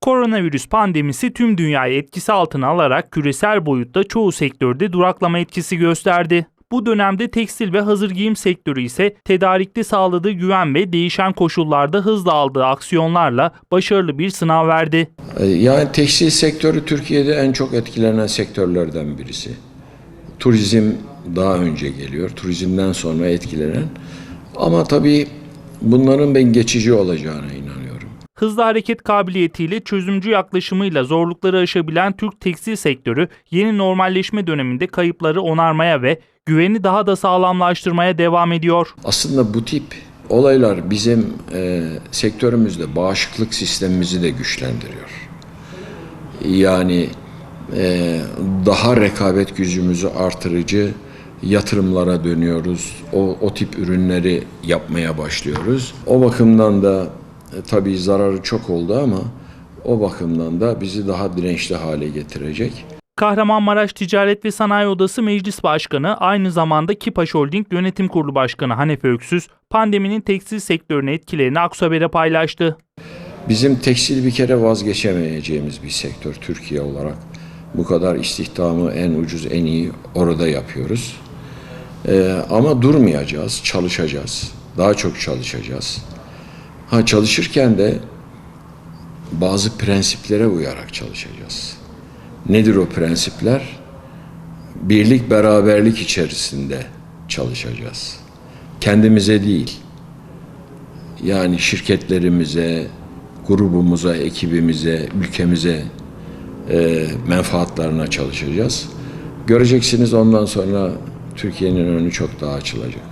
Koronavirüs pandemisi tüm dünyayı etkisi altına alarak küresel boyutta çoğu sektörde duraklama etkisi gösterdi. Bu dönemde tekstil ve hazır giyim sektörü ise tedarikte sağladığı güven ve değişen koşullarda hızla aldığı aksiyonlarla başarılı bir sınav verdi. E, Yani tekstil sektörü Türkiye'de en çok etkilenen sektörlerden birisi. Turizm daha önce geliyor. Turizmden sonra etkilenen. Ama tabii bunların ben geçici olacağına inanıyorum. Hızlı hareket kabiliyetiyle çözümcü yaklaşımıyla zorlukları aşabilen Türk tekstil sektörü yeni normalleşme döneminde kayıpları onarmaya ve güveni daha da sağlamlaştırmaya devam ediyor. Aslında bu tip olaylar bizim e, sektörümüzde bağışıklık sistemimizi de güçlendiriyor. Yani e, daha rekabet gücümüzü artırıcı yatırımlara dönüyoruz. O, o tip ürünleri yapmaya başlıyoruz. O bakımdan da e, tabii zararı çok oldu ama o bakımdan da bizi daha dirençli hale getirecek. Kahramanmaraş Ticaret ve Sanayi Odası Meclis Başkanı aynı zamanda Kipaş Holding Yönetim Kurulu Başkanı Hanefi Öksüz pandeminin tekstil sektörüne etkilerini Aksuhaber'e paylaştı. Bizim tekstil bir kere vazgeçemeyeceğimiz bir sektör Türkiye olarak. Bu kadar istihdamı en ucuz, en iyi orada yapıyoruz. Ee, ama durmayacağız, çalışacağız. Daha çok çalışacağız. Ha çalışırken de bazı prensiplere uyarak çalışacağız. Nedir o prensipler? Birlik, beraberlik içerisinde çalışacağız. Kendimize değil, yani şirketlerimize, grubumuza, ekibimize, ülkemize e, menfaatlarına çalışacağız. Göreceksiniz ondan sonra Türkiye'nin önü çok daha açılacak.